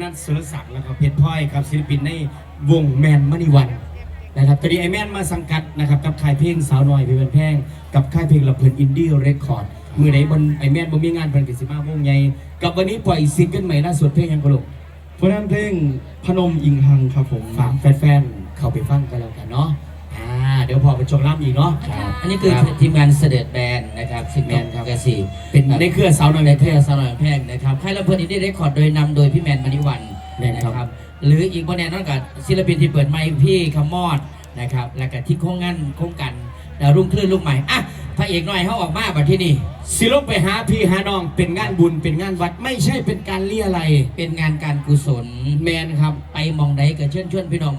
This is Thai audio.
น้องนัทสุรศักดิ์แล้วก็เพชรพลอยครับศิลปินในวงแมนมณีวันนะครับตอนนี้ไอแมนมาสังกัดนะครับกับค่ายเพลงสาวน้อยเพื่อนแพงกับค่ายเพลงละเพลินอินดี้เรคคอร์ดมือไหนบนไอแมนบ่มีงานเพิ่นกิสิมาวงใหญ่กับวันนี้ปล่อยซิงเกิลใหม่ล่าสุดเพลงยังกระโดกผลงานเพลงพนมอิงหังครับผม ฝากแฟนๆ เข้าไปฟังกันแล้วกันเนาะอ่า เดี๋ยวพอไปชมร่ำอีกเนาะ อันนี้คือทีมงานเสด็จแบนนะครับสิบแมนครับกาซีเป็นในเครือสาวน้อยในในเทเทศสนอยแพงนะครับค่ายลำเพลินอินดี้เรคคอร์ดโดยนำโดยพี่แมนมณิวันแม่นครับนะครับ หรืออีกบนแนนนอกจากศิลปินที่เปิดไมค์พี่คำมอดนะครับ แล้วก็ที่โค้งงั้นโค้งกันดาวรุ่งคลื่นลูกใหม่อะพระเอกหน่อยเขาออกมาบัดที่นี่สิลงไปหาพี่หาน้องเป็นงานบุญเป็นงานวัดไม่ใช่เป็นการเลี้ยอะไร เป็นงานการกุศลแมนครับ ไปหมองใดก็เชิญชวนพี่น้อง